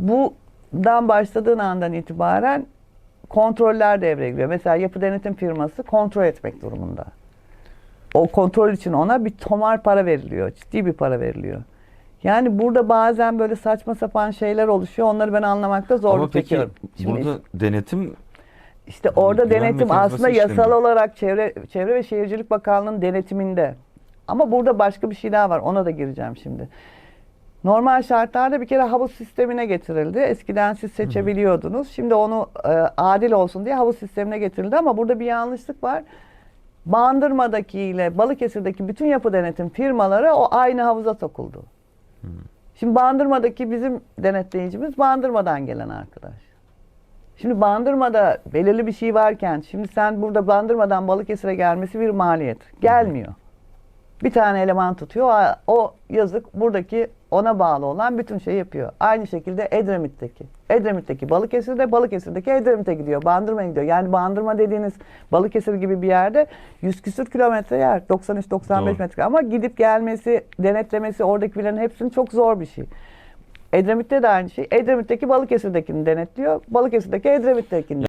Buradan başladığın andan itibaren kontroller devreye giriyor. Mesela yapı denetim firması kontrol etmek durumunda. O kontrol için ona bir tomar para veriliyor. Ciddi bir para veriliyor. Yani burada bazen böyle saçma sapan şeyler oluşuyor. Onları ben anlamakta zorluk Ama peki çekiyorum. Şimdi burada denetim işte orada denetim aslında yasal işlemiyor. olarak Çevre Çevre ve Şehircilik Bakanlığı'nın denetiminde. Ama burada başka bir şey daha var. Ona da gireceğim şimdi. Normal şartlarda bir kere havuz sistemine getirildi. Eskiden siz seçebiliyordunuz. Şimdi onu e, adil olsun diye havuz sistemine getirildi ama burada bir yanlışlık var. Bandırma'daki ile Balıkesir'deki bütün yapı denetim firmaları o aynı havuza sokuldu. Şimdi Bandırma'daki bizim denetleyicimiz Bandırma'dan gelen arkadaş. Şimdi Bandırma'da belirli bir şey varken şimdi sen burada Bandırma'dan Balıkesir'e gelmesi bir maliyet. Gelmiyor. Bir tane eleman tutuyor. O- yazık buradaki ona bağlı olan bütün şeyi yapıyor. Aynı şekilde Edremit'teki. Edremit'teki Balıkesir'de, Balıkesir'deki Edremit'e gidiyor. Bandırma'ya gidiyor. Yani Bandırma dediğiniz Balıkesir gibi bir yerde 100 küsür kilometre yer. 93-95 Doğru. metre. Ama gidip gelmesi, denetlemesi oradakilerin hepsinin çok zor bir şey. Edremit'te de aynı şey. Edremit'teki Balıkesir'dekini denetliyor. Balıkesir'deki Edremit'tekini